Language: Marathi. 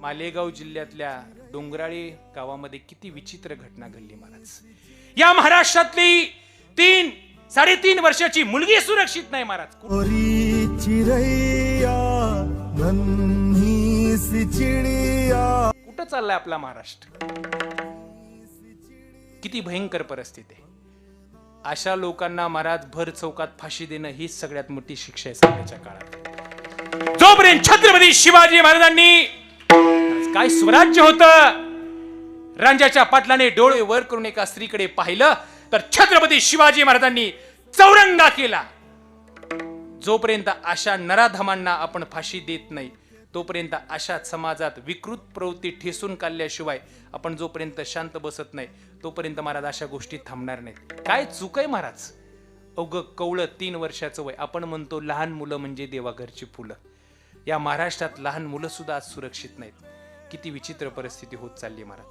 मालेगाव जिल्ह्यातल्या डोंगराळी गावामध्ये किती विचित्र घटना घडली महाराज. या महाराष्ट्रातली तीन साडेतीन वर्षाची मुलगी सुरक्षित नाही महाराज. कुठं चाललाय आपला महाराष्ट्र? किती भयंकर परिस्थिती आहे. अशा लोकांना महाराज भर चौकात फाशी देणं हीच सगळ्यात मोठी शिक्षा आहे सध्याच्या काळात. जोपर्यंत छत्रपती शिवाजी महाराजांनी काय स्वराज्य होत? रांजाच्या पाटलाने डोळे वर करून एका स्त्रीकडे पाहिलं तर छत्रपती शिवाजी महाराजांनी चौरंगा केला. जोपर्यंत अशा नराधमांना आपण फाशी देत नाही तोपर्यंत अशा समाजात विकृत प्रवृत्ती ठेसून काढल्याशिवाय आपण जोपर्यंत शांत बसत नाही तोपर्यंत महाराज अशा गोष्टी थांबणार नाहीत. काय चूक आहे महाराज? अवघं कवळं तीन वर्षाचं वय. आपण म्हणतो लहान मुलं म्हणजे देवाघरची फुलं. या महाराष्ट्रात लहान मुलं सुद्धा आज सुरक्षित नाहीत. किती विचित्र परिस्थिती होत चालली महाराज.